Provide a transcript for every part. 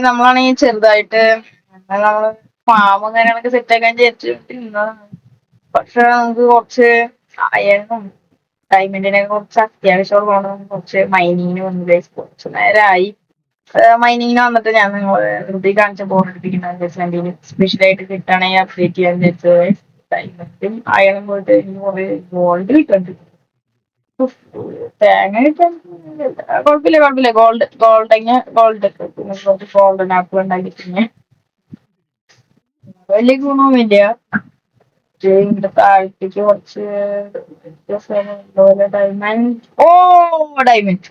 നമ്മളാണെങ്കിൽ ചെറുതായിട്ട് നമ്മൾ ഫാമും കാര്യങ്ങളൊക്കെ സെറ്റ് ആക്കാൻ വിചാരിച്ചിരുന്നതാണ് പക്ഷെ നമുക്ക് കുറച്ച് അയണും ഡയമണ്ടിനെ കുറച്ച് അത്യാവശ്യം പോകണം കുറച്ച് മൈനിങ്ങിന് വന്നു ഗൈസ് കുറച്ച് നേരമായി മൈനിങ്ങിന് വന്നിട്ട് ഞാൻ വെറുതെ കാണിച്ച ബോർഡ് എടുപ്പിക്കുന്നത് സ്പെഷ്യൽ ആയിട്ട് കിട്ടണേ അപ്ഡേറ്റ് ചെയ്യാൻ വിചാരിച്ചത് ഡയമണ്ടും അയണും പോയിട്ട് എനിക്ക് ഗോൾഡ് കിട്ടുന്നുണ്ട് തേങ്ങ ഇപ്പം കുഴപ്പമില്ല കുഴപ്പമില്ല ഗോൾഡ് ഗോൾഡ് ഗോൾഡ് പിന്നെ കുറച്ച് ഗോൾഡൻ ആപ്പിൾ ഉണ്ടാക്കി പിന്നെ വലിയ ഗുണമൊന്നുമില്ല ഇങ്ങോട്ട് താഴത്തേക്ക് കുറച്ച് ഡയമണ്ട് ഓ ഡയമണ്ട്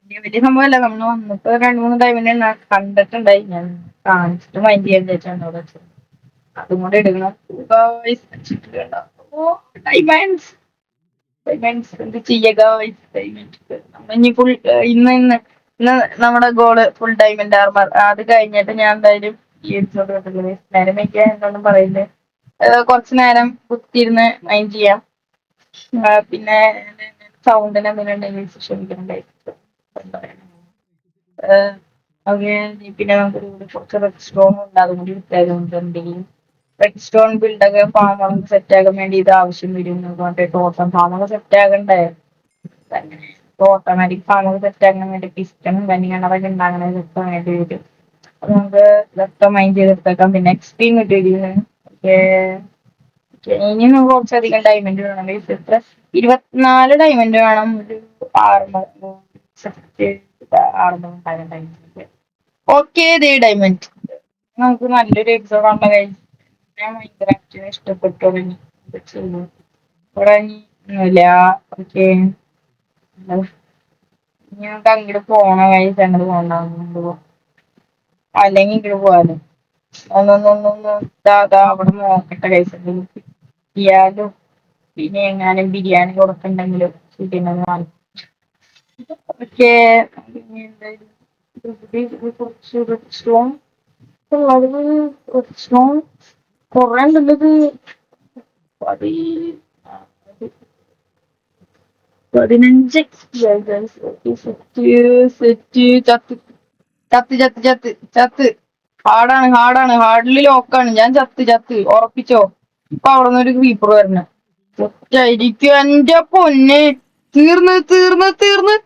വലിയ വലിയ സംഭവമല്ല. നമ്മൾ വന്നിട്ട് രണ്ട് മൂന്ന് ഡയമണ്ട് കണ്ടിട്ടുണ്ടായി. ഞാൻ കാണിച്ചിട്ട് മൈൻഡ് ചെയ്യാൻ വിചാരിച്ചാണ് അവിടെ അതും കൂടെ എടുക്കണം. ഓ ഡയമണ്ട്സ് ഡയമണ്ട്സ് എന്ത് ചെയ്യുക ഡയമണ്ട് ഇനി ഫുൾ ഇന്ന് ഇന്ന് ഇന്ന് നമ്മുടെ ഗോൾ ഫുൾ ഡയമണ്ട് ആർമർ അത് കഴിഞ്ഞിട്ട് ഞാൻ എന്തായാലും ഈ എപ്പിസോഡ് കണ്ടില്ലേ? നേരം വയ്ക്കുക എന്തൊന്നും പറയില്ലേ? ഏഹ് കുറച്ച് നേരം കുത്തിയിരുന്ന് മൈൻഡ് ചെയ്യാം. പിന്നെ സൗണ്ടിന് എന്തെങ്കിലും ക്ഷമിക്കണ്ടായിരുന്നു പിന്നെ നമുക്ക് ഇവിടെ കുറച്ച് റെഡ് ഉണ്ട്. അതും കൂടി വിറ്റാകുന്നുണ്ടെങ്കിൽ റെഡ് സ്റ്റോൺ ബിൽഡൊക്കെ ഫാമൊക്കെ സെറ്റ് ആക്കാൻ വേണ്ടി ഇത് ആവശ്യം വരും. മറ്റേ ടോട്ടം ഫാമൊക്കെ സെറ്റ് ആകണ്ടേ ഓട്ടോമാറ്റിക് ഫാമൊക്കെ സെറ്റ് ആക്കാൻ വേണ്ടി പിസ്റ്റൺ കനിയണതൊക്കെ ഉണ്ടാകണ സെറ്റ് വേണ്ടി വരും. അപ്പൊ നമുക്ക് ഇതൊക്കെ മൈൻഡ് ചെയ്തെടുത്തേക്കാം. പിന്നെ എക്സ്ട്രീം കിട്ടിയിരിക്കുന്നത് ഇനി നമുക്ക് കുറച്ചധികം ഡയമണ്ട് വേണം. guys. എത്ര ഇരുപത്തിനാല് ഡയമണ്ട് വേണം. ഒരു ആറുമ ആറുമ ഡയമണ്ട് ഓക്കെ ദേ ഡയമണ്ട് നമുക്ക് നല്ലൊരു എപ്പിസോഡ് guys. ഞാൻ ഭയങ്കര ഇഷ്ടപ്പെട്ടു തുടങ്ങി തുടങ്ങിയൊന്നുമില്ല ഓക്കേ. നമുക്ക് അങ്ങോട്ട് പോണ വഴി അങ്ങോട്ട് പോകണ്ട അല്ലെങ്കിൽ ഇങ്ങോട്ട് പോവാലോ. ഒന്നൊന്നൊന്നൊന്ന് ഇതാ അവിടെ നോക്കട്ടെ കഴിച്ചു ചെയ്യാലോ പിന്നെ എങ്ങാനും ബിരിയാണി കൊടുക്കണ്ടെങ്കിലും? ഓക്കെ. സ്റ്റോൺ കുറേ പതിനഞ്ച് ചത്ത്. ചത്ത് ചത്ത് ചത്ത് ഹാർഡാണ് ഹാർഡാണ് ഹാർഡിൽ ലോക്കാണ് ഞാൻ ചത്ത് ചത്ത്. ഉറപ്പിച്ചോ? ഇപ്പൊ അവിടെ നിന്ന് ഒരു ക്രീപ്പർ വരണം. ഒറ്റായിരിക്കും എന്റെ പൊന്നെ. തീർന്ന് തീർന്ന് തീർന്ന്.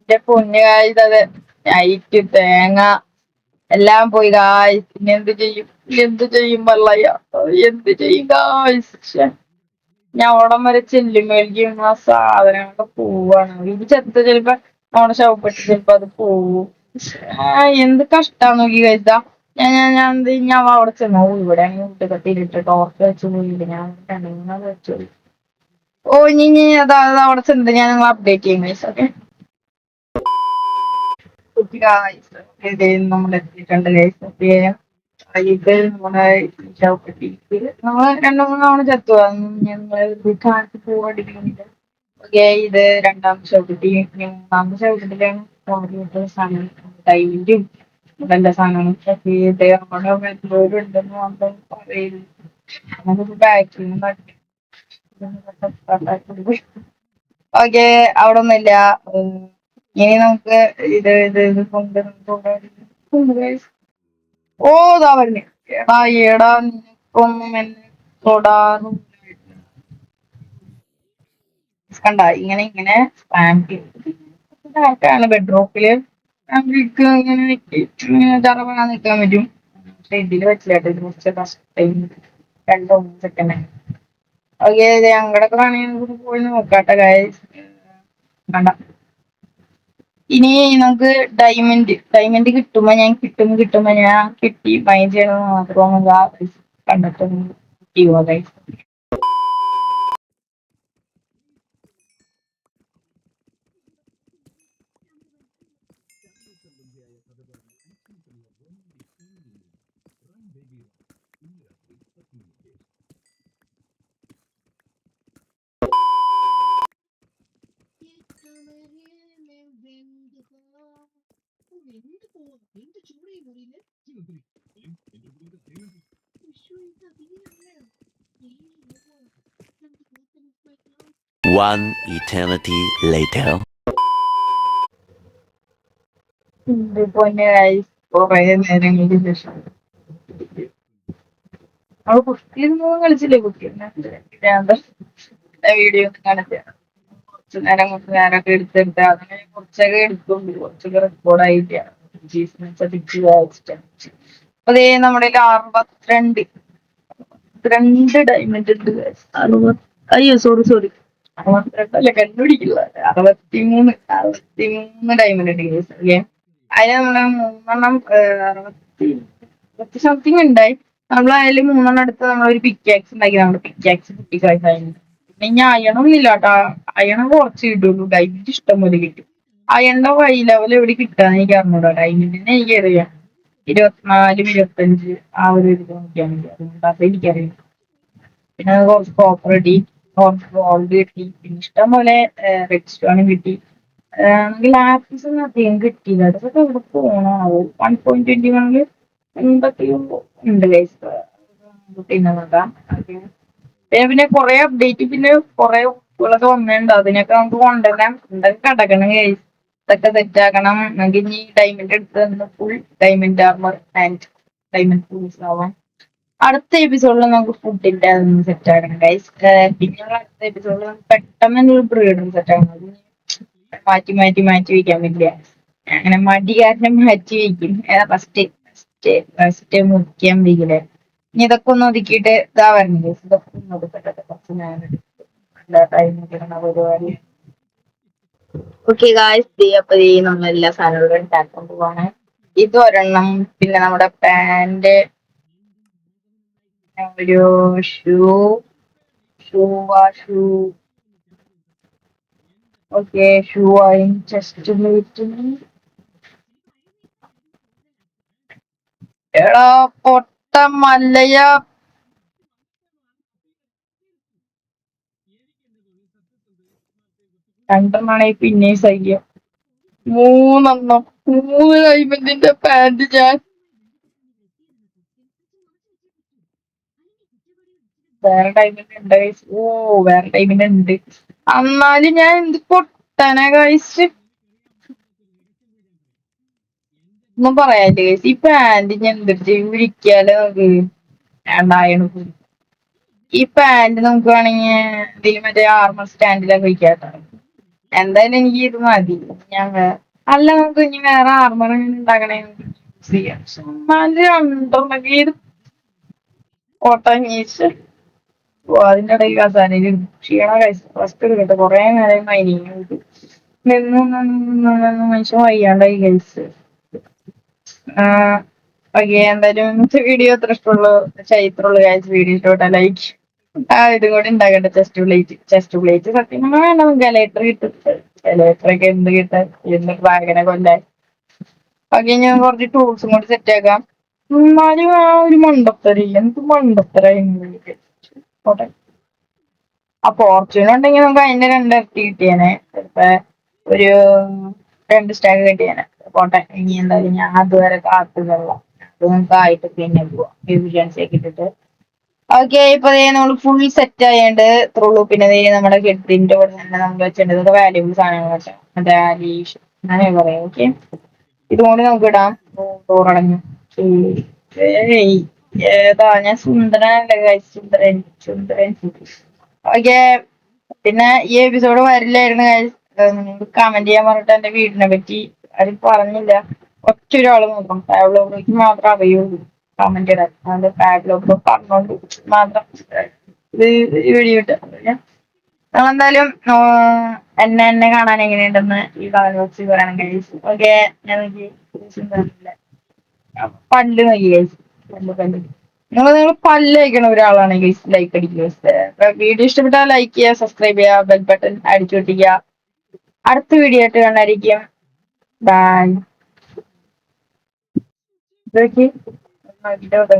എന്റെ പൊന്നെ അതെ. നൈറ്റ് തേങ്ങ എല്ലാം പോയി കായ്സ് ഇനി എന്ത് ചെയ്യും? എന്ത് ചെയ്യും വള്ളയ്യ? എന്ത് ചെയ്യും കായ്സ് ഞാൻ ഓടം വരെ ചെല്ലും. മേടിക്കും ആ സാധനങ്ങളൊക്കെ പോവാണ്. ഇത് ചെത്ത ചിലപ്പോ ഓണ ശവപ്പെട്ട് ചിലപ്പോ അത് പോവും. എന്ത് കഷ്ടാന്ന് നോക്കി കഴിച്ചാ ഞാൻ ഞാൻ ഞാൻ എന്ത്? ഞാൻ അവിടെ ചെന്നു ഇവിടെ ആണെങ്കിൽ കത്തിയിട്ട് ടോർച്ച് വെച്ച് പോയില്ല ഞാൻ കണ്ണിങ്ങനെ വെച്ചു ഓ ഇനി അതാ അവിടെ ചെന്നിട്ട് ഞാൻ നിങ്ങൾ അപ്ഡേറ്റ് ചെയ്യും ഇത് നമ്മൾ എത്തിയിട്ടുണ്ട് ഗൈസ് മൂന്ന് തവണ ചത്തു ഞങ്ങൾ പോവാണ്ടിരിക്കുന്നില്ല ഓക്കെ ഇത് രണ്ടാമത്തെ ചവിട്ടി മൂന്നാമത്തെ ചവിട്ടിലാണ് സാധനം ടൈമിന്റും നല്ല സാധനമാണ് ഒക്കെ ഇത് നമ്മുടെ എന്തോരം ഉണ്ടെന്ന് മാത്രം പറയുന്നു നമുക്ക് ഓക്കെ അവിടെ ഒന്നുമില്ല. ഇനി നമുക്ക് ഇത് ഇത്. ഓ ഇതാ പറഞ്ഞു എടാ എടാ നിനക്കൊന്നും എന്നെ തൊടാറും കണ്ട ഇങ്ങനെ ഇങ്ങനെ സ്പാം നമുക്ക് ഇങ്ങനെ തറവാ നിൽക്കാൻ പറ്റും. പക്ഷെ ഇതിൽ പറ്റില്ല ഇത് കുറച്ച് കഷ്ടം രണ്ടോ മൂന്ന് സെക്കൻഡ് ഓക്കെ ഞങ്ങളുടെ വേണമെങ്കിൽ പോയി നോക്കാട്ടെ കാര്യം കണ്ട. ഇനി നമുക്ക് ഡയമണ്ട് ഡയമണ്ട് കിട്ടുമ്പോ ഞാൻ കിട്ടും കിട്ടുമ്പോ ഞാൻ കിട്ടി മൈൻഡ് ചെയ്യണം മാത്രം കണ്ടെത്തുന്നത് Run, baby. മുറിയിൽ One eternity later. അവൾ കുട്ടിയൊന്നും കളിച്ചില്ലേ കുട്ടിയൊന്നും വീഡിയോ ഒന്നും കാണില്ല. കുറച്ചു നേരം കുറച്ച് നേരമൊക്കെ എടുത്തെടുത്ത് അതിനെ കുറച്ചൊക്കെ എടുത്തോണ്ട് കുറച്ചൊക്കെ റെക്കോർഡായിട്ടാണ് ദേ നമ്മുടെ അറുപത്തിരണ്ട് രണ്ട് ഡയമണ്ട് ഉണ്ട്. അറുപത് അയ്യോ സോറി സോറി അറുപത്തിരണ്ടല്ല കണ്ടുപിടിക്കില്ല. അറുപത്തിമൂന്ന് അറുപത്തിമൂന്ന് ഡയമണ്ട് ഉണ്ട് guys. ഓക്കെ അതിന് നമ്മൾ മൂന്നെണ്ണം അറുപത്തി അറുപത്തി സംതിങ് ഉണ്ടായി. നമ്മൾ അതിൽ മൂന്നെണ്ണം എടുത്ത് നമ്മളൊരു പിക്കാക്സ് ഉണ്ടാക്കി. നമ്മുടെ പിക്കാക്സ് കുട്ടിക്കാഴ്ച പിന്നെ ഇനി അയണമൊന്നുമില്ല കേട്ടോ. അയണം കുറച്ച് കിട്ടുള്ളൂ. ഡയമണ്ട് ഇഷ്ടം പോലെ കിട്ടും. അയണിന്റെ വൈ ലെവൽ എവിടെ കിട്ടാന്ന് എനിക്ക് അറിഞ്ഞൂടാ. ഡയമണ്ടിനെ എനിക്കറിയാം. ഇരുപത്തിനാലും ഇരുപത്തഞ്ച് ആ ഒരു ഇത് നോക്കിയാൽ എനിക്കറിയാം. പിന്നെ കുറച്ച് കോപ്പർ കിട്ടി കുറച്ച് ഗോൾഡ് കിട്ടി പിന്നെ ഇഷ്ടം പോലെ റെഡ് സ്റ്റോണും കിട്ടി ലാപ്പിസ് ഒന്നും അധികം കിട്ടിയില്ല. അതൊക്കെ ഇവിടെ പോണാവോ വൺ പോയിന്റ് ട്വന്റി വണ്ണിൽ എന്തൊക്കെയോ ഉണ്ട് പിന്നെ നോക്കാം. പിന്നെ പിന്നെ കുറെ അപ്ഡേറ്റ് പിന്നെ കുറെ ബുക്കുകളൊക്കെ വന്നിട്ടുണ്ട്. അതിനൊക്കെ നമുക്ക് കൊണ്ടുവരാം. എന്തൊക്കെ കിടക്കണം ഗൈസ് ഇതൊക്കെ സെറ്റ് ആക്കണം നമുക്ക് ഇനി ഡയമണ്ട് എടുത്ത് full diamond armour and diamond fools ആവാം. അടുത്ത എപ്പിസോഡിൽ നമുക്ക് ഫുഡിന്റെ അതൊന്ന് സെറ്റ് ആക്കണം ഗൈസ് പിന്നെയുള്ള അടുത്ത എപ്പിസോഡിൽ നമുക്ക് പെട്ടെന്ന് ഒരു ബ്രീഡും സെറ്റ് ആക്കണം. മാറ്റി മാറ്റി മാറ്റി വെക്കാൻ പറ്റില്ല. അങ്ങനെ മടി കാരണം മാറ്റി വെക്കും. ഫസ്റ്റ് ഫസ്റ്റ് ഫസ്റ്റ് മുറിക്കാൻ വയ്ക്കില്ലേ. ഇനി ഇതൊക്കെ ഒന്ന് ഒതുക്കിയിട്ട് ഇതാ വരണേ ഇതൊക്കെ ഒന്ന് ഒതുക്കട്ടെ. കുറച്ച് നേരം പരിപാടി ഓക്കെ ഗായ്സ് അപ്പൊ ദേ നമ്മൾ എല്ലാ സാധനങ്ങളും ഉണ്ടാക്കാൻ പോവാണ്. ഇത് ഒരെണ്ണം പിന്നെ നമ്മുടെ പാന്റ് ഒരു ഷൂ ഷൂ ആ ഷൂ ഓക്കെ ഷൂ ആയി പ്ലേറ്റ് എടാ പൊട്ട രണ്ടെണ്ണാണെ പിന്നെയും സഹിക്കാം മൂന്നെണ്ണം. മൂന്ന് ഡയമണ്ടിന്റെ പാന്റ് ഞാൻ. വേറെ ടൈമിന് ഉണ്ട് guys. ഓ വേറെ ടൈമിന് ഉണ്ട്. എന്നാലും ഞാൻ എന്ത് പൊട്ടനെ കഴിച്ച് ഒന്നും പറയാനില്ല guys. ഈ പാന്റ് ഞാൻ എന്തിട്ട് ചെയ്യും വിരിക്കാലോ നമുക്ക് ഈ പാന്റ് നമുക്ക് വേണമെങ്കിൽ ഇതിൽ മറ്റേ ആർമർ സ്റ്റാൻഡിലൊക്കെ വെക്കാട്ടോ. എന്തായാലും എനിക്ക് ഇത് മതി. ഞാൻ അല്ല നമുക്ക് ഇനി വേറെ ആർമർ ഉണ്ടാക്കണേ? യൂസ് ചെയ്യാം ഇത് ഓട്ടങ്ങീച്ച് ഓ അതിന്റെ ഇടയിൽ കസാനയിൽ ക്ഷീണ ഫസ്റ്റ് എടുക്കട്ടെ. കൊറേ നേരം മൈനിങ് നിന്ന് നിന്ന് നിന്ന് നിന്ന് മനുഷ്യൻ വയ്യാണ്ടായി കഴിച്ച്. ഓക്കെ എന്തായാലും വീഡിയോ അത്ര ഇഷ്ടമുള്ളൂ. ചരിത്രമുള്ള കാഴ്ച വീഡിയോ ഇഷ്ടപ്പെട്ട ലൈക്ക് ആ ഇതും കൂടി ചെസ്റ്റ് പ്ലേറ്റ് ചെസ്റ്റ് പ്ലേറ്റ് സത്യം വേണ്ട ഗലേറ്റർ കിട്ടും. ഗലേറ്റർ ഒക്കെ എന്ത് കിട്ടാൻ? എന്ന് ഡ്രാഗനെ കൊല്ലാൻ. ഓക്കെ ഞാൻ കുറച്ച് ടൂൾസും കൂടി സെറ്റ് ആക്കാം. എന്നാലും ആ ഒരു മണ്ടത്തര. എന്ത് മണ്ടത്തരായി പോട്ടെ. ആ ഫോർച്യൂൺ ഉണ്ടെങ്കിൽ നമുക്ക് അതിന്റെ രണ്ടിരട്ടി കിട്ടിയേനെ. ചിലപ്പോ ഒരു രണ്ട് സ്റ്റാക്ക് കിട്ടിയേനെ. പോട്ടെ. ഇനി എന്തായാലും ഞാൻ അതുവരെ കാത്തുകൊള്ളാം അത് നമുക്ക് ആയിട്ട് പിന്നെ പോവാം. എഫിഷ്യൻസി ഒക്കെ ഇട്ടിട്ട്. ഓക്കെ ഇപ്പൊ നമ്മൾ ഫുൾ സെറ്റ് ആയണ്ട് ഇത്രയുള്ളൂ പിന്നെ നമ്മുടെ ഹെഡിന്റെ കൂടെ തന്നെ നമ്മൾ വെച്ചിട്ടുണ്ട് ഇതൊക്കെ വാല്യൂബിൾ സാധനങ്ങൾ മറ്റേ അലീഷ് അങ്ങനെ പറയാം. ഓക്കെ ഇതുകൊണ്ട് നമുക്ക് ഇടാം. ഡോറടഞ്ഞു ഏതാ? ഞാൻ സുന്ദരനല്ലേ? സുന്ദരൻ സുന്ദരൻ. ഓക്കെ പിന്നെ ഈ എപ്പിസോഡ് വരില്ലായിരുന്നു കമന്റ് ചെയ്യാൻ പറഞ്ഞിട്ട് എന്റെ വീടിനെ പറ്റി ആരും പറഞ്ഞില്ല. ഒറ്റ ഒരാൾ നോക്കണം ടാബ്ലോക്ക് മാത്രമേ അറിയുള്ളൂ. കമന്റ് ഇടാൻ. അതിന്റെ ഫാബ്ലോക്ക് പറഞ്ഞോണ്ട് മാത്രം വീഡിയോ ഇട്ട് നമ്മളെന്തായാലും എന്നെ എന്നെ കാണാൻ എങ്ങനെയുണ്ടെന്ന് ഈ കമന്റ് ബോക്സിൽ പറയണം കഴിച്ചു ഓക്കെ ഞാൻ പല്ല് നോക്കി കഴിച്ചു പല്ല് പല്ല്. നിങ്ങൾ നിങ്ങൾ പല്ല് കഴിക്കണ ഗൈസ് ലൈക്ക് അടിക്കുക വീഡിയോ ഇഷ്ടപ്പെട്ടാൽ ലൈക്ക് ചെയ്യുക സബ്സ്ക്രൈബ് ചെയ്യുക ബെൽ ബട്ടൺ അടിച്ചു പൊട്ടിക്കുക. അടുത്ത വീഡിയോ ആയിട്ട് കാണാതിരിക്കും ബൈ ഇതൊക്കെ